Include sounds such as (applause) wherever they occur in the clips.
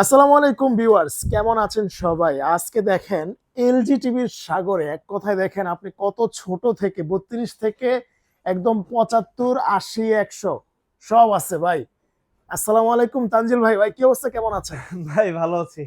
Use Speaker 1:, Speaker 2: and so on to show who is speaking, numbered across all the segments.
Speaker 1: আসসালামু আলাইকুম ভিউয়ার্স, কেমন আছেন সবাই? আজকে দেখেন এলজি টিভির সাগরে এক কথায় দেখেন আপনি কত ছোট থেকে, বত্রিশ থেকে একদম পঁচাত্তর, আশি, একশো সব আছে ভাই। আসসালামু আলাইকুম তানজিল ভাই ভাই কি অবস্থা? কেমন আছেন?
Speaker 2: ভাই ভালো আছি।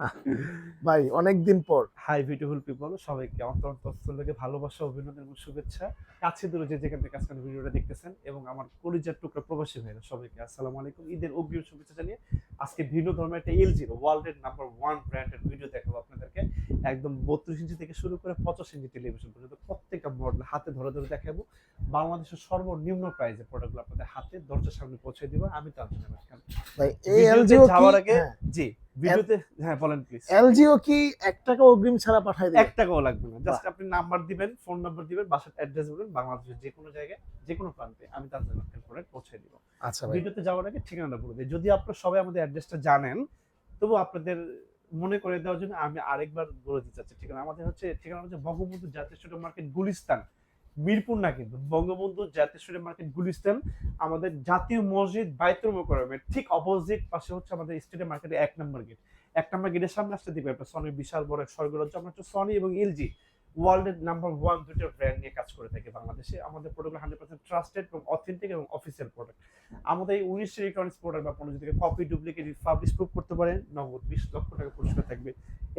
Speaker 2: (laughs)
Speaker 1: ভাই অনেক দিন পর।
Speaker 2: হাই বিউটিফুল পিপল সবাইকে আমার তরফ থেকে ভালোবাসা অভিনন্দন এবং শুভেচ্ছা। কাছে দূরে যে যেখান থেকে আজকের ভিডিওটা দেখতেছেন এবং আমার কলিজার টুকরা প্রবাসী ভাইরা সবাইকে আসসালামু আলাইকুম। ঈদের অগ্রিম শুভেচ্ছা জানিয়ে আজকে ভিন্ন ধর্মের একটা এলজি ওয়ার্ল্ডের নাম্বার ওয়ান ব্র্যান্ডের ভিডিও দেখাবো আপনাদেরকে। একদম বত্রিশ ইঞ্চি থেকে শুরু করে পঁচাশ ইঞ্চি টেলিভিশন পর্যন্ত প্রত্যেকটা মডেল হাতে ধরে ধরে দেখাবো। বাংলাদেশের সর্বনিম্ন প্রাইসে প্রোডাক্টগুলো আপনাদের হাতে দরজার সামনে পৌঁছে দিব। আমি তো আনছিলাম
Speaker 1: ভাই এই এলজিও
Speaker 2: যাওয়ার আগে জি। ভিডিওতে হ্যাঁ বলেন প্লিজ
Speaker 1: এলজিও কি এক টাকা অগ্রিম ছাড়া পাঠাই দেবে?
Speaker 2: এক টাকাও লাগবে না। জাস্ট আপনি নাম্বার দিবেন ফোন নাম্বার দিবেন বাসার অ্যাড্রেস বলবেন বাংলাদেশের যে কোনো জায়গায় যে কোনো প্রান্তে আমি তাদের প্রোডাক্ট পৌঁছে দিব।
Speaker 1: আচ্ছা
Speaker 2: ভিডিওতে যাওয়ার আগে ঠিকানাটা বলে দিই। যদি আপনারা সবাই আমাদের অ্যাড্রেসটা জানেন তবু আপনাদের মনে করে দেওয়ার জন্য আমি আরেকবার বলে দিতে চাচ্ছি। ঠিকানা আমাদের হচ্ছে ঠিকানা হচ্ছে বঙ্গবন্ধু জাতীয় স্টেডিয়াম মার্কেট গুলিস্তান। মিরপুর না কিন্তু, বঙ্গবন্ধু জাতীয় স্টেডিয়াম মার্কেট গুলিস্তান আমাদের জাতীয় মসজিদ বাইতুল মোকরমের ঠিক অপোজিট পাশে হচ্ছে আমাদের স্টেডিয়াম মার্কেটের এক নম্বর গেট এক নম্বর গেটের সামনে আসতে দিবে সনি বিশাল বড় স্বর্গরাজ্য, আমরা সনি এবং এলজি ওয়ার্ল্ডের নাম্বার ওয়ান দুটো ব্র্যান্ড নিয়ে কাজ করে থাকি বাংলাদেশে। আমাদের প্রোডাক্ট হান্ড্রেড পার্সেন্ট ট্রাস্টেড এবং অথেন্টিক এবং অফিসিয়াল প্রোডাক্ট আমাদের এই উনিশ ইলেকট্রনিক্স প্রোডাক্ট বা কোনো যদি কপি ডুপ্লিকেট পাবলিশ প্রুফ করতে পারেন নগদ বিশ লক্ষ টাকা পুরস্কার থাকবে।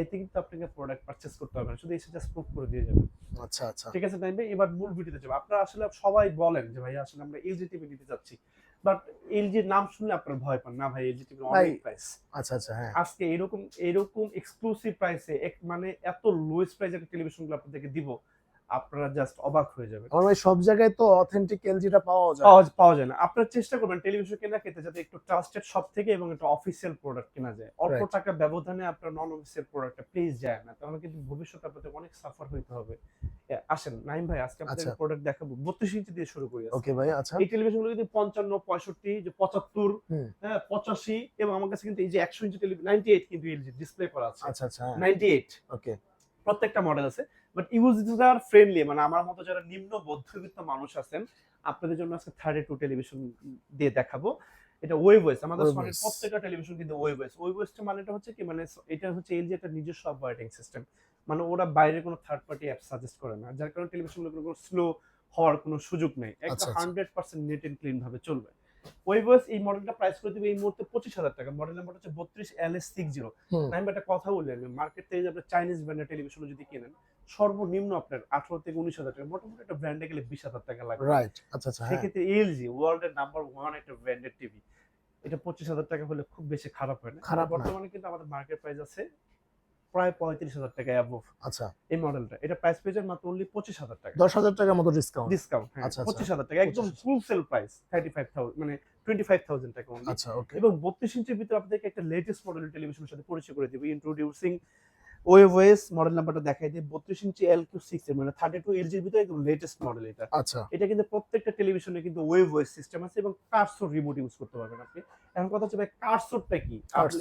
Speaker 2: এতে কিন্তু আপনাকে প্রোডাক্ট পারচেস করতে হবে না শুধু এসে জাস্ট প্রুফ করে দিয়ে যাবে
Speaker 1: আচ্ছা আচ্ছা।
Speaker 2: ঠিক আছে তাই এবার মূল ভিডিওতে যাব। আপনারা আসলে সবাই বলেন যে ভাই আসলে আমরা এলজি টিভি নিতে যাচ্ছি বাট এলজির নাম শুনলে আপনার ভয় পান না ভাই এলজি টিভি অনেক প্রাইস
Speaker 1: আচ্ছা আচ্ছা হ্যাঁ।
Speaker 2: আজকে এরকম এরকম এক্সক্লুসিভ প্রাইসে এক মানে এত লোয়েস্ট টেলিভিশন টেলিভিশনগুলো আপনাদেরকে দিব আপনারা জাস্ট অবাক হয়ে যাবেন।
Speaker 1: আমার ভাই সব জায়গায় তো অথেন্টিক এলজিটা পাওয়া যায়।
Speaker 2: পাওয়া যায় না। আপনারা চেষ্টা করবেন টেলিভিশন কেনা ক্ষেত্রে যাতে একটু ট্রাস্টেড সব থেকে এবং একটা অফিসিয়াল প্রোডাক্ট কেনা যায়। অল্প টাকা ব্যবধানে আপনার নন অফিসিয়াল প্রোডাক্টটা প্লিজ যায় না। তাহলে কিন্তু ভবিষ্যতে আপনাদের অনেক সাফার হইতে হবে। আসেন নাইম ভাই আজকে আপনাদের
Speaker 1: আচ্ছা।
Speaker 2: প্রোডাক্ট দেখাবো। বত্রিশ ইঞ্চি দিয়ে শুরু করি
Speaker 1: ওকে ভাই আচ্ছা।
Speaker 2: এই টেলিভিশনগুলো কিন্তু পঞ্চান্ন পঁয়ষট্টি যে পঁচাত্তর। হ্যাঁ পঁচাশি এবং আমার কাছে কিন্তু এই যে একশো ইঞ্চি টেলিভিশন নাইনটি এইট কিন্তু এলজি ডিসপ্লে করা আছে।
Speaker 1: আচ্ছা আচ্ছা
Speaker 2: নাইনটি এইট
Speaker 1: ওকে
Speaker 2: প্রত্যেকটা মডেল আছে বাট ইউজার ফ্রেন্ডলি মানে আমার মতো যারা নিম্ন মধ্যবিত্ত মানুষ আছেন আপনাদের জন্য আজকে থার্টি টু টেলিভিশন দিয়ে দেখাবো। এটা ওয়েব ওয়েস আমাদের
Speaker 1: Wave
Speaker 2: প্রত্যেকটা টেলিভিশন কিন্তু ওয়েব ওয়েস ওয়েব ওয়েসটা মানেটা হচ্ছে কি মানে এটা হচ্ছে এলজি একটা নিজস্ব অপারেটিং সিস্টেম মানে ওরা বাইরে কোনো থার্ড পার্টি অ্যাপ সাজেস্ট করে না যার কারণে টেলিভিশনগুলো কোনো স্লো হওয়ার কোনো সুযোগ নেই।
Speaker 1: আচ্ছা,
Speaker 2: একটা। Hundred percent net and clean ভাবে চলবে। ওয়েব ওয়েস এই মডেলটা প্রাইস করে দিবে এই মুহূর্তে পঁচিশ হাজার টাকা। মডেল নাম্বার হচ্ছে বত্রিশ এল এস সিক্স জিরো আমি একটা কথা বলি আমি মার্কেট থেকে আপনার চাইনিজ ব্র্যান্ডের টেলিভিশন যদি কেনেন সর্বনিম্ন আপনার আঠারো থেকে উনিশ হাজার টাকা মোটামুটি একটা ব্র্যান্ডে গেলে বিশ হাজার টাকা লাগবে।
Speaker 1: রাইট আচ্ছা আচ্ছা হ্যাঁ।
Speaker 2: সেক্ষেত্রে এলজি ওয়ার্ল্ডের নাম্বার ওয়ান একটা ব্র্যান্ডেড টিভি এটা পঁচিশ হাজার টাকা হলে খুব বেশি খারাপ হয় না।
Speaker 1: খারাপ।
Speaker 2: বর্তমানে কিন্তু আমাদের মার্কেট প্রাইস আছে প্রায় পঁয়ত্রিশ হাজার টাকা অ্যাবভ
Speaker 1: আচ্ছা।
Speaker 2: এই মডেলটা এটা প্রাইস পেজের মাত্র অনলি পঁচিশ হাজার টাকা।
Speaker 1: দশ হাজার টাকার মতো ডিসকাউন্ট
Speaker 2: ডিসকাউন্ট হ্যাঁ
Speaker 1: আচ্ছা, আচ্ছা।
Speaker 2: পঁচিশ হাজার টাকা। একদম
Speaker 1: 25,000
Speaker 2: full sale price thirty five thousand মানে টোয়েন্টি ফাইভ থাউজেন্ড টাকা
Speaker 1: আচ্ছা ওকে
Speaker 2: এবং বত্রিশ ইঞ্চির ভিতরে আপনাদেরকে একটা লেটেস্ট মডেল টেলিভিশনের সাথে পরিচয় করে দেবো। ইন্ট্রোডিউসিং ওয়েস মডেল নাম্বারটা দেখাই দিই বত্রিশ ইঞ্চি এল কিউ সিক্স মানে থার্টি টু এলজির ভিতরে একদম লেটেস্ট মডেল এটা।
Speaker 1: আচ্ছা।
Speaker 2: এটা কিন্তু প্রত্যেকটা টেলিভিশনে কিন্তু ওয়েভ ওয়েস সিস্টেম আছে এবং কার্সোর রিমোট ইউজ করতে পারবেন আপনি। এখন কথা হচ্ছে ভাই কার্সোরটা কি?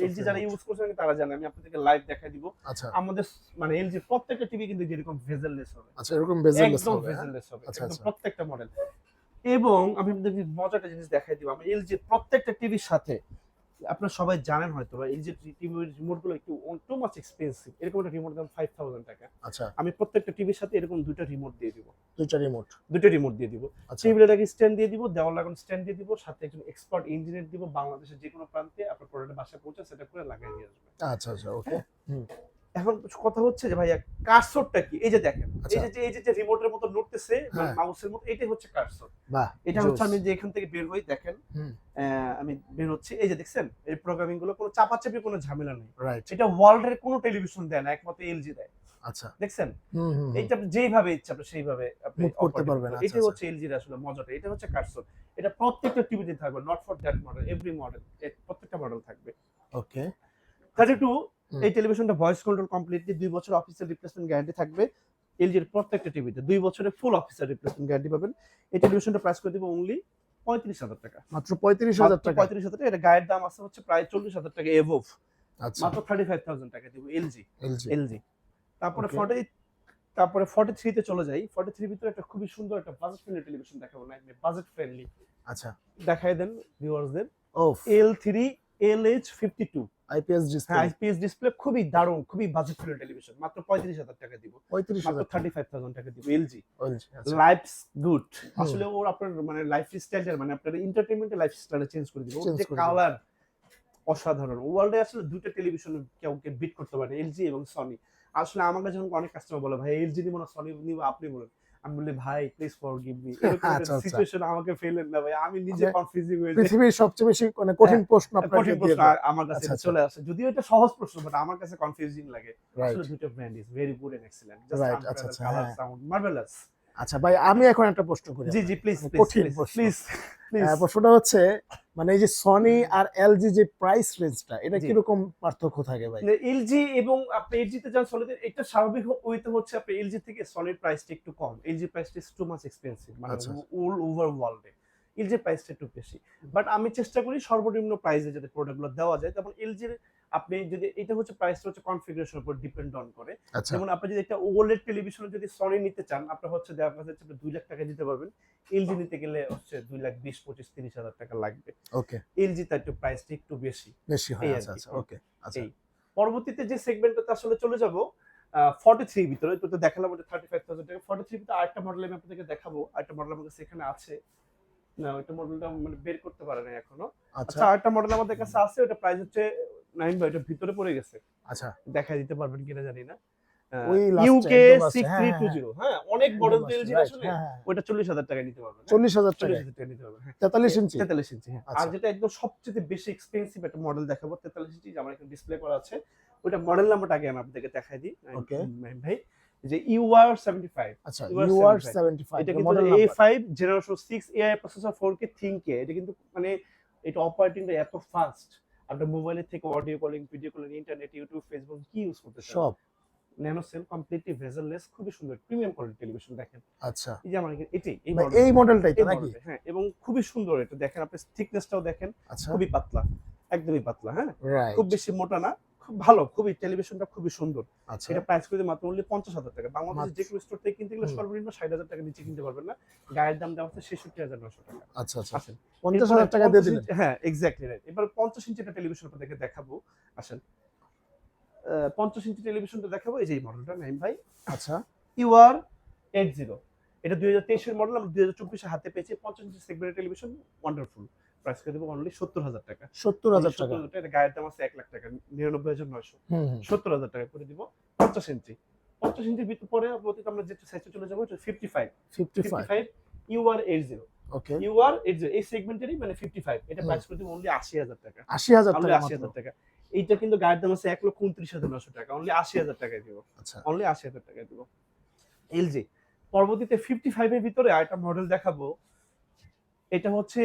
Speaker 2: এলজি যারা ইউজ করছেন তারা জানে আমি আপনাদেরকে লাইভ দেখাই দিব।
Speaker 1: আচ্ছা।
Speaker 2: আমাদের মানে এলজি প্রত্যেকটা টিভি কিন্তু যেরকম ভেজেললেস হবে।
Speaker 1: আচ্ছা এরকম
Speaker 2: একদম
Speaker 1: হবে হ্যাঁ?
Speaker 2: ভেজেললেস হবে
Speaker 1: আচ্ছা, আচ্ছা।
Speaker 2: প্রত্যেকটা মডেল এবং আমি আপনাদেরকে মজাটা জিনিস দেখাই দিব আমি এলজি প্রত্যেকটা টিভির সাথে আপনারা সবাই জানেন হয়তো বা এই যে টিভির রিমোটগুলো একটু টু মাচ এক্সপেন্সিভ এরকম একটা রিমোট দাম ফাইভ থাউজেন্ড টাকা।
Speaker 1: আচ্ছা।
Speaker 2: আমি প্রত্যেকটা টিভির সাথে এরকম দুটো রিমোট দিয়ে দিব।
Speaker 1: দুইটা রিমোট
Speaker 2: দুটো রিমোট দিয়ে দিব।
Speaker 1: আচ্ছা।
Speaker 2: একটা স্ট্যান্ড দিয়ে দিব দেওয়াল লাগানো স্ট্যান্ড দিয়ে দিব সাথে একজন এক্সপার্ট ইঞ্জিনিয়ার দিব বাংলাদেশের যে কোনো প্রান্তে আপনার প্রোডাক্ট বাসায় পৌঁছে সেটা করে লাগাই দিয়ে আসবে।
Speaker 1: আচ্ছা আচ্ছা ওকে
Speaker 2: এখন কথা হচ্ছে যে ভাইয়া কার্সরটা কি? এই যে দেখেন
Speaker 1: আচ্ছা।
Speaker 2: এই যে এই যে- রিমোটের মতো নড়তেছে
Speaker 1: হ্যাঁ।
Speaker 2: মাউসের মতো এটাই হচ্ছে কার্সর এটা হচ্ছে আমি যে এখান থেকে বের হই দেখেন। আমি বের হচ্ছে। এই যে দেখছেন এই প্রোগ্রামিংগুলো কোনো চাপাচাপি কোনো ঝামেলা নেই। এটা ওয়ার্ল্ডের কোনো টেলিভিশন দেয় না একমাত্র এলজি দেয়।
Speaker 1: আচ্ছা।
Speaker 2: দেখছেন?
Speaker 1: হুম হুম হুম।
Speaker 2: এইটা আপনি যেইভাবে ইচ্ছা আপনি সেইভাবে আপনি
Speaker 1: করতে পারবেন, আচ্ছা,
Speaker 2: এটাই
Speaker 1: আচ্ছা।
Speaker 2: হচ্ছে এলজির আসলে মজাটা। এটা হচ্ছে কার্সর এটা প্রত্যেকটা টিভিতে থাকবে not for that model every model প্রত্যেকটা মডেল থাকবে।
Speaker 1: Okay
Speaker 2: thirty two
Speaker 1: hmm.
Speaker 2: এই টেলিভিশনটা ভয়েস কন্ট্রোল কমপ্লিটলি দুই বছর অফিসিয়াল রিপ্লেসমেন্ট গ্যারান্টি থাকবে। এলজির প্রত্যেকটা টিভিতে দুই বছরের ফুল অফিসিয়াল রিপ্লেসমেন্ট গ্যারান্টি পাবেন। এই টেলিভিশনটা প্রাইস করে দিব অনলি পঁয়ত্রিশ হাজার টাকা।
Speaker 1: মাত্র পঁয়ত্রিশ হাজার টাকা?
Speaker 2: পঁয়ত্রিশ হাজার টাকা। এটা গায়ের দাম আছে হচ্ছে প্রায় চল্লিশ হাজার টাকা এভোভ
Speaker 1: আচ্ছা।
Speaker 2: মাত্র থার্টি ফাইভ থাউজেন্ড টাকা দিব এলজি
Speaker 1: এলজি
Speaker 2: তারপরে. ফর্টি তারপরে ফর্টি থ্রিতে চলে যাই। ফর্টি থ্রির ভিতরে একটা খুবই সুন্দর একটা বাজেট ফ্রেন্ডলি টেলিভিশন দেখাবো না বাজেট ফ্রেন্ডলি
Speaker 1: আচ্ছা।
Speaker 2: দেখাই দেন ভিউয়ার্সদের
Speaker 1: ওফ।
Speaker 2: L three L H fifty two
Speaker 1: IPS display
Speaker 2: IPS display খুবই দারুণ খুবই বাজেট ফ্রেন্ডলি টেলিভিশন মাত্র পঁয়ত্রিশ হাজার টাকা দিব।
Speaker 1: পঁয়ত্রিশ
Speaker 2: মাত্র
Speaker 1: হাজার
Speaker 2: থার্টি ফাইভ থাউজেন্ড টাকা দিব এলজি লাইফ গুড আসলে ওর আপনার মানে লাইফ স্টাইলটা মানে আপনার এন্টারটেইনমেন্টের লাইফ স্টাইলটা চেঞ্জ করে দিবে। ওর যে কালার অসাধারণ। ওয়ার্ল্ডে আসলে দুটো টেলিভিশন কাউকে বিট করতে পারে এলজি এবং সনি আসলে আমার কাছে যখন অনেক কাস্টমার বলে ভাই এলজি নিব না সনি নিব আপনি বলেন। আমি বলি ভাই প্লিজ ফরগিভ মি। সিচুয়েশন আমাকে ফেলেন না ভাই। আমি নিজে কনফিউজিং হয়ে যাই।
Speaker 1: পৃথিবীর সবচেয়ে বেশি মানে কঠিন প্রশ্ন আপনার
Speaker 2: কঠিন প্রশ্ন আমার কাছে
Speaker 1: আচ্ছা, আচ্ছা।
Speaker 2: চলে আসে। যদিও এটা সহজ প্রশ্ন বাট আমার কাছে কনফিউজিং লাগে. আসলে দুটো brand is very good and excellent
Speaker 1: Right, আচ্ছা, আচ্ছা,
Speaker 2: কালার
Speaker 1: হ্যাঁ।
Speaker 2: সাউন্ড মার্ভেলাস
Speaker 1: আচ্ছা ভাই আমি এখন একটা প্রশ্ন করি
Speaker 2: জি জি প্লিজ
Speaker 1: মানে
Speaker 2: প্লিজ প্লিজ
Speaker 1: প্রশ্নটা হচ্ছে মানে এই যে সনি আর এলজি যে প্রাইস রেঞ্জটা এটা। কীরকম পার্থক্য থাকে ভাই?
Speaker 2: এলজি এবং আপনি এলজি তে যান সলিড এটা স্বাভাবিক ওইতে হচ্ছে আপনি এলজি থেকে সলিড প্রাইসটা একটু কম। এলজি প্রাইসটা ইজ টু মাচ এক্সপেন্সিভ মানে। অল ওভার ওয়ার্ল্ডে এলজি প্রাইসটা একটু বেশি। বাট আমি চেষ্টা করি সর্বনিম্ন প্রাইসে যাতে প্রোডাক্টগুলো দেওয়া যায়। যেমন এলজির আপনি যদি এটা হচ্ছে প্রাইসটা হচ্ছে কনফিগারেশনের উপর ডিপেন্ড অন করে।
Speaker 1: আচ্ছা।
Speaker 2: যেমন আপনি যদি একটা ওলেড টেলিভিশন যদি সনি নিতে চান আপনার হচ্ছে দেখা যাচ্ছে আপনি দুই লাখ টাকা দিতে পারবেন। এলজি নিতে গেলে হচ্ছে দুই লাখ বিশ পঁচিশ তিরিশ হাজার টাকা লাগবে।
Speaker 1: ওকে
Speaker 2: এলজি তার একটু প্রাইসটা একটু বেশি।
Speaker 1: বেশি হয় আচ্ছা আচ্ছা ওকে আচ্ছা।
Speaker 2: পরবর্তীতে যে সেগমেন্টটাতে আসলে চলে যাব ফর্টি থ্রি ভিতরে তো তো দেখালাম ওটা থার্টি ফাইভ থাউজেন্ড টাকা। ফর্টি থ্রি ভিতরে আরেকটা মডেল আমি আপনাদেরকে দেখাবো। আরেকটা মডেল আমার কাছে এখানে আছে। না ওইটা মডেলটা মানে বের করতে পারে না এখনও।
Speaker 1: আচ্ছা।
Speaker 2: আচ্ছা আরেকটা মডেল আমাদের কাছে আছে ওটা প্রাইস হচ্ছে নাইন বাই ওটা ভিতরে পড়ে গেছে।
Speaker 1: আচ্ছা।
Speaker 2: দেখা দিতে পারবেন কিনা জানি না। ইউকে
Speaker 1: একদম last,
Speaker 2: সিক্স
Speaker 1: হ্যাঁ,
Speaker 2: থ্রি টু জিরো অনেক মডেল এলজি আসলে। ওটা চল্লিশ হাজার টাকা নিতে পারবেন
Speaker 1: চল্লিশ হাজার টাকা
Speaker 2: চল্লিশ হাজার টাকা নিতে পারবেন
Speaker 1: তেতাল্লিশ ইঞ্চি।
Speaker 2: তেতাল্লিশ ইঞ্চি হ্যাঁ। আর। যেটা একদম সবচেয়ে বেশি এক্সপেন্সিভ একটা মডেল দেখাবো তেতাল্লিশ ইঞ্চি আমার এখানে ডিসপ্লে করা আছে। ওটা মডেল নাম্বারটা আগে আমি আপনাদেরকে দেখাই দিই ভাই। যে ইউআর সেভেন্টি ফাইভ
Speaker 1: আচ্ছা ইউআর
Speaker 2: 75
Speaker 1: সেভেন্টি ফাইভ
Speaker 2: এটা কিন্তু
Speaker 1: model
Speaker 2: A five generation six AI processor four K think এটা কিন্তু মানে এটা অপারেটিংটা এত ফাস্ট আপনার মোবাইলের থেকে audio calling video calling internet YouTube Facebook কি ইউজ করতে
Speaker 1: সব।
Speaker 2: ন্যানো সেল কমপ্লিটলি ভেজারলেস খুবই সুন্দর প্রিমিয়াম কোয়ালিটি টেলিভিশন দেখেন।
Speaker 1: আচ্ছা।
Speaker 2: এই যে আমার এটাই এই
Speaker 1: এই মডেলটাই তো নাকি?
Speaker 2: হ্যাঁ এবং খুবই সুন্দর এটা দেখেন আপনি থিকনেসটাও দেখেন
Speaker 1: আচ্ছা।
Speaker 2: খুবই পাতলা একদমই পাতলা হ্যাঁ। খুব বেশি মোটা না খুব ভালো খুবই টেলিভিশনটা খুবই সুন্দর।
Speaker 1: আচ্ছা।
Speaker 2: এটা প্রাইস করে মাত্র অনলি পঞ্চাশ হাজার টাকা। বাংলাদেশের। যে কোনো স্টোর থেকে কিনতে গেলে সর্বনিম্ন ষাট হাজার টাকা নিচে কিনতে পারবেন না। গায়ের দাম দেওয়া হচ্ছে ছেষট্টি হাজার নশো টাকা।
Speaker 1: আচ্ছা আচ্ছা।
Speaker 2: আসেন।
Speaker 1: পঞ্চাশ হাজার টাকা দিয়ে দিলেন?
Speaker 2: হ্যাঁ এক্স্যাক্টলি রাইট এবার পঞ্চাশ ইঞ্চি একটা টেলিভিশন আপনাদেরকে দেখাবো। আসেন। পঞ্চাশ ইঞ্চি টেলিভিশনটা দেখাবো। এই যে এই মডেলটা নাইম ভাই।
Speaker 1: আচ্ছা।
Speaker 2: ইউআর এইট জিরো এটা দুই হাজার তেইশের মডেল আমরা দুই হাজার চব্বিশে হাতে পেয়েছি। পঞ্চাশ ইঞ্চি সেগমেন্টের টেলিভিশন ওয়ান্ডারফুল প্রাইস করে দেবো অনলি সত্তর হাজার টাকা।
Speaker 1: সত্তর হাজার টাকা।
Speaker 2: এটা গায়ের দাম আছে এক লাখ টাকা নিরানব্বই হাজার নয়শো। সত্তর হাজার টাকা করে দিব পঞ্চাশ ইঞ্চি। পঞ্চাশ ইঞ্চির ভিতর পরে অতীত আমরা যেটা সাইজে চলে যাব fifty five
Speaker 1: fifty five
Speaker 2: five UR eight zero
Speaker 1: okay
Speaker 2: UR eight zero এই সেগমেন্টেরই মানে ফিফটি ফাইভ এটা। প্রাইস করে দিব অনলি আশি হাজার টাকা।
Speaker 1: আশি হাজার টাকা
Speaker 2: আশি হাজার টাকা। এইটা কিন্তু গায়ের দাম আছে এক লক্ষ উনত্রিশ হাজার নশো টাকা। অনলি আশি হাজার টাকায় দিব।
Speaker 1: আচ্ছা।
Speaker 2: অনলি আশি হাজার টাকায় দিব। এলজি পরবর্তীতে ফিফটি ফাইভের ভিতরে আরেকটা মডেল দেখাবো। এটা হচ্ছে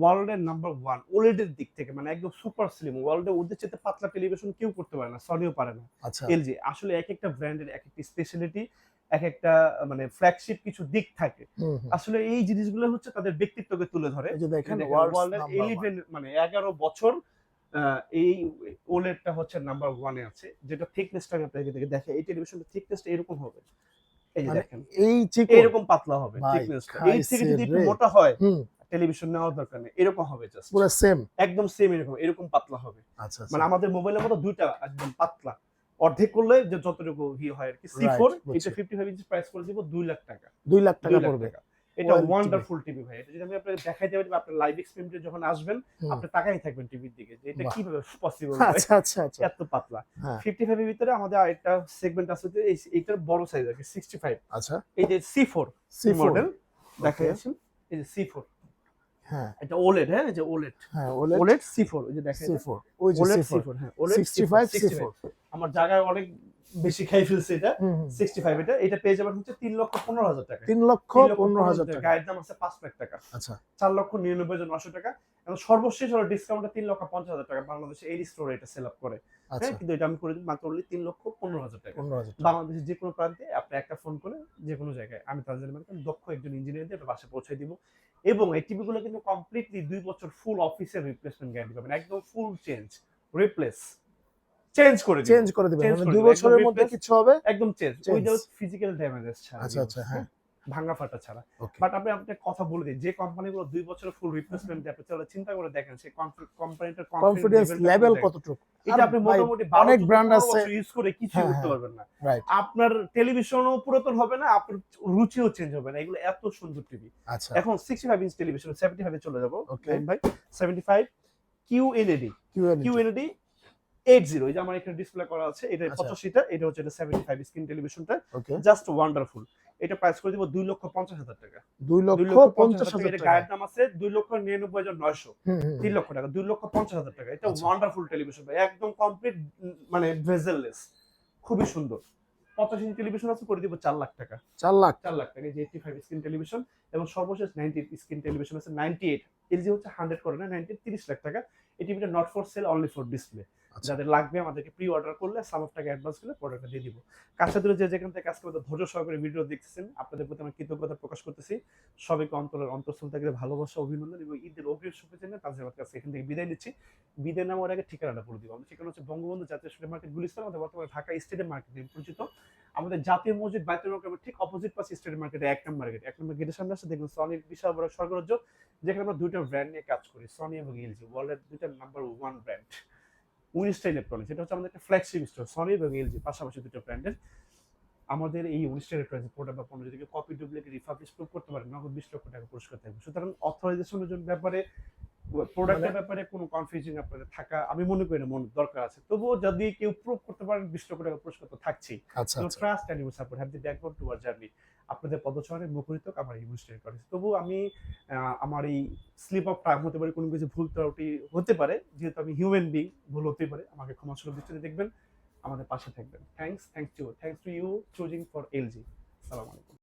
Speaker 2: ওয়ার্ল্ডের নাম্বার ওয়ান ওলেডের দিক থেকে মানে একদম সুপার স্লিম ওয়ার্ল্ডে ওদের চেয়ে পাতলা টেলিভিশন কেউ করতে পারে না সনিও পারে না।
Speaker 1: আচ্ছা।
Speaker 2: এলজি আসলে এক একটা ব্র্যান্ডের এক একটা স্পেশালিটি এক একটা মানে ফ্ল্যাগশিপ কিছু দিক থাকে। আসলে এই জিনিসগুলো হচ্ছে তাদের ব্যক্তিত্বকে তুলে ধরে।
Speaker 1: দেখেন
Speaker 2: দেখেন,
Speaker 1: ওয়ার্ল্ড
Speaker 2: ওয়ার্ল্ডের ইলেভেন মানে এগারো বছর এই ওলেটটা হচ্ছে নাম্বার ওয়ানে আছে যেটা থিকনেসটা আপনাকে দেখে দেখে এই টেলিভিশনটা থিকনেসটা এরকম হবে। এই যে
Speaker 1: মানে
Speaker 2: দেখেন
Speaker 1: এই চিকন।
Speaker 2: এরকম পাতলা হবে থিকনেসটা এই থেকে যদি একটু মোটা হয় টেলিভিশন নেওয়ার দরকার নেই। এরকম হবে জাস্ট
Speaker 1: পুরো সেম
Speaker 2: একদম সেম এরকম এরকম পাতলা হবে।
Speaker 1: আচ্ছা আচ্ছা।
Speaker 2: মানে আমাদের মোবাইলের মতো দুইটা একদম পাতলা। অর্ধেক করলে যে যতটুকু হি হয় আর কি সি ফোর এটা ফিফটি ফাইভ ইঞ্চি প্রাইস করে দিব দুই লাখ টাকা।
Speaker 1: দুই লাখ টাকা পড়বে।
Speaker 2: এটা ওয়ান্ডারফুল টিভি ভাই। এটা যদি আমি আপনাকে দেখাইতে পারি আপনার লাইভ এক্সপেরিমেন্টে যখন আসবেন আপনি তাকাই থাকবেন টিভির দিকে যে এটা কীভাবে পসিবল
Speaker 1: আচ্ছা আচ্ছা আচ্ছা।
Speaker 2: এত পাতলা।
Speaker 1: হ্যাঁ।
Speaker 2: ফিফটি ফাইভের ভিতরে আমাদের আরেকটা সেগমেন্ট আছে যে এই- এইটার বড় সাইজ আছে সিক্সটি ফাইভ
Speaker 1: আচ্ছা।
Speaker 2: এই যে সি ফোর
Speaker 1: সি
Speaker 2: মডেল দেখা
Speaker 1: Okay.
Speaker 2: যাচ্ছে এই যে সি ফোর
Speaker 1: হ্যাঁ।
Speaker 2: এটা ওলেড হ্যাঁ যে ওলেড
Speaker 1: হ্যাঁ ওলেড
Speaker 2: ওলেড সি ওই যে দেখা
Speaker 1: সি ওই যে
Speaker 2: OLED
Speaker 1: C
Speaker 2: C
Speaker 1: four
Speaker 2: four হ্যাঁ OLED
Speaker 1: sixty five C
Speaker 2: 65
Speaker 1: four
Speaker 2: আমার জায়গায় অনেক বেশি খাই ফেলছে এটা।
Speaker 1: হুম হুম।
Speaker 2: সিক্সটি ফাইভ এটা এটা পেয়ে যাবেন হচ্ছে তিন লক্ষ পনেরো হাজার টাকা।
Speaker 1: তিন লক্ষ
Speaker 2: তিন লক্ষ
Speaker 1: পনেরো হাজার টাকা।
Speaker 2: গায়ের দাম আছে পাঁচ লাখ টাকা।
Speaker 1: আচ্ছা।
Speaker 2: চার লক্ষ নিরানব্বই হাজার নশো টাকা। এবং সর্বশেষ হলো ডিসকাউন্টে তিন লক্ষ পঞ্চাশ হাজার টাকা। বাংলাদেশে এই স্টোরে এটা সেল আপ করে।
Speaker 1: আচ্ছা।
Speaker 2: হ্যাঁ কিন্তু এটা আমি করে মাত্র তিন লক্ষ পনেরো হাজার টাকা। বাংলাদেশের যে কোনো প্রান্তে আপনি একটা ফোন করে যে কোনো জায়গায় আমি তাদের মানে দক্ষ একজন ইঞ্জিনিয়ার দিয়ে এটা বাসে পৌঁছে দিব। এবং এই টিভিগুলো কিন্তু কমপ্লিটলি দুই বছর ফুল অফিসের রিপ্লেসমেন্ট গ্যারান্টি পাবেন। একদম ফুল চেঞ্জ রিপ্লেস চেঞ্জ করে
Speaker 1: চেঞ্জ করে দিবেন। মানে দুই বছরের মধ্যে কিছু হবে?
Speaker 2: একদম চেঞ্জ. উইদাউট ফিজিক্যাল ড্যামেজেস
Speaker 1: আচ্ছা আচ্ছা হ্যাঁ।
Speaker 2: ভাঙা ফাটা ছাড়া। বাট আপনি আপনাকে কথা বলে দিই যে কোম্পানিগুলো দুই বছরের ফুল রিপ্লেসমেন্ট দেয় তাহলে চিন্তা করে দেখেন সেই কোম্পানিটার
Speaker 1: কনফিডেন্স লেভেল কতটুকু?
Speaker 2: এটা আপনি মোটামুটি
Speaker 1: অনেক brand আছে।
Speaker 2: ইউজ করে কিছু
Speaker 1: হ্যাঁ,
Speaker 2: করতে
Speaker 1: হ্যাঁ।
Speaker 2: পারবেন না। আপনার টেলিভিশনও পুরাতন হবে না আপনার রুচিও চেঞ্জ হবে না। এগুলো এত সুন্দর টিভি
Speaker 1: আচ্ছা।
Speaker 2: এখন sixty five inch television seventy এ চলে যাব।
Speaker 1: Okay.
Speaker 2: ভাই? Seventy five Q NED
Speaker 1: QNED
Speaker 2: Q NED eight zero এই যে আমার এখানে ডিসপ্লে করা আছে এটা
Speaker 1: আচ্ছা।
Speaker 2: পঁচাশিটা এটা হচ্ছে এটা সেভেন্টি ফাইভ স্ক্রিন টেলিভিশনটা জাস্ট ওয়ান্ডারফুল এটা প্রাইস করে দিব দুই লক্ষ পঞ্চাশ হাজার টাকা।
Speaker 1: দুই লক্ষ পঞ্চাশ
Speaker 2: হাজার
Speaker 1: টাকা
Speaker 2: গায়ের দাম আছে দুই লক্ষ নিরানব্বই হাজার নয়শো তিন লক্ষ টাকা দুই লক্ষ পঞ্চাশ হাজার টাকা। এটা
Speaker 1: আচ্ছা।
Speaker 2: ওয়ান্ডারফুল টেলিভিশন ভাই একদম কমপ্লিট মানে ভেজেললেস খুবই সুন্দর। পঞ্চাশ ইঞ্চি টেলিভিশন আছে করে দিব চার লাখ টাকা।
Speaker 1: চার লাখ।
Speaker 2: চার লাখ টাকা যে এইটটি ফাইভ স্ক্রিন টেলিভিশন এবং সর্বশেষ নাইনটি স্ক্রিন টেলিভিশন আছে নাইনটি এইট এলজি হচ্ছে হান্ড্রেড করে না নাইনটি তিরিশ লাখ টাকা। এই টিভিটা not for sale only for display
Speaker 1: আচ্ছা।
Speaker 2: যাদের লাগবে আমাদেরকে প্রি অর্ডার করলে সাম অ্যাডভান্স করলে প্রোডাক্টটা দিয়ে দিব। কাছে দূরে যে যেখান থেকে আজকে ধৈর্য সহকারে ভিডিও দেখতেছেন, আপনাদের প্রতি আমরা কৃতজ্ঞতা প্রকাশ করতেছি। সবাইকে অন্তরের অন্তঃস্থল থেকে ভালোবাসা, অভিনন্দন এবং ঈদের অগ্রিম শুভেচ্ছা নিয়ে তাদের কাছে এখান থেকে বিদায় নিচ্ছি। বিদায় নামার আগে ঠিকানাটা বলে দিব। আমাদের ঠিকানা হচ্ছে বঙ্গবন্ধু জাতীয় স্টেডিয়াম মার্কেট, গুলিস্তান আমাদের বর্তমানে ঢাকা স্টেডিয়াম মার্কেট পরিচিত। আমাদের জাতীয় মসজিদ বাইতুল মোকাররমের ঠিক অপোজিট পাশে স্টেডিয়াম মার্কেটে এক নম্বর গেট এক নম্বর গেটের সামনে আসে দেখবেন সনির বিশাল বড় স্বর্গরাজ্য, যেখানে আমরা দুইটা ব্র্যান্ড নিয়ে কাজ করি। সনি এবং এলজি ওয়ার্ল্ডের দুইটা নাম্বার ওয়ান ব্র্যান্ড উনিশটা ইলেকট্রনিক্স এটা হচ্ছে আমাদের একটা ফ্ল্যাগশিপ স্টোর সনি এবং এলজি পাশাপাশি দুটো ব্র্যান্ডের আমাদের এই উনিশটা ইলেকট্রনিক্স প্রোডাক্ট বা পণ্য যদি কপি ডুপ্লিকেট রিফাবলিশ প্রুভ করতে পারে নগদ বিশ লক্ষ টাকা পুরস্কার থাকবে। সুতরাং অথরাইজেশনের জন্য ব্যাপারে প্রোডাক্টের
Speaker 1: মানে-
Speaker 2: ব্যাপারে কোনো কনফিউশন আপনাদের থাকা আমি মনে করি না মনে দরকার আছে। তবুও যদি কেউ প্রুভ করতে পারেন বিশ লক্ষ টাকা পুরস্কার তো থাকছেই। trust and your support have the backbone to our journey. আপনাদের পদচরণে মুখরিত আমার এই অনুষ্ঠান করে তবু আমি আমার এই স্লিপ অফ টাইম হতে পারে, কোনো কিছু ভুল ত্রুটি হতে পারে, যেহেতু আমি হিউম্যান বিং ভুল হতে পারে, আমাকে ক্ষমা সুলভ দৃষ্টিতে দেখবেন, আমাদের পাশে থাকবেন। Thanks thank you thank you choosing for LG সালাম আলাইকুম।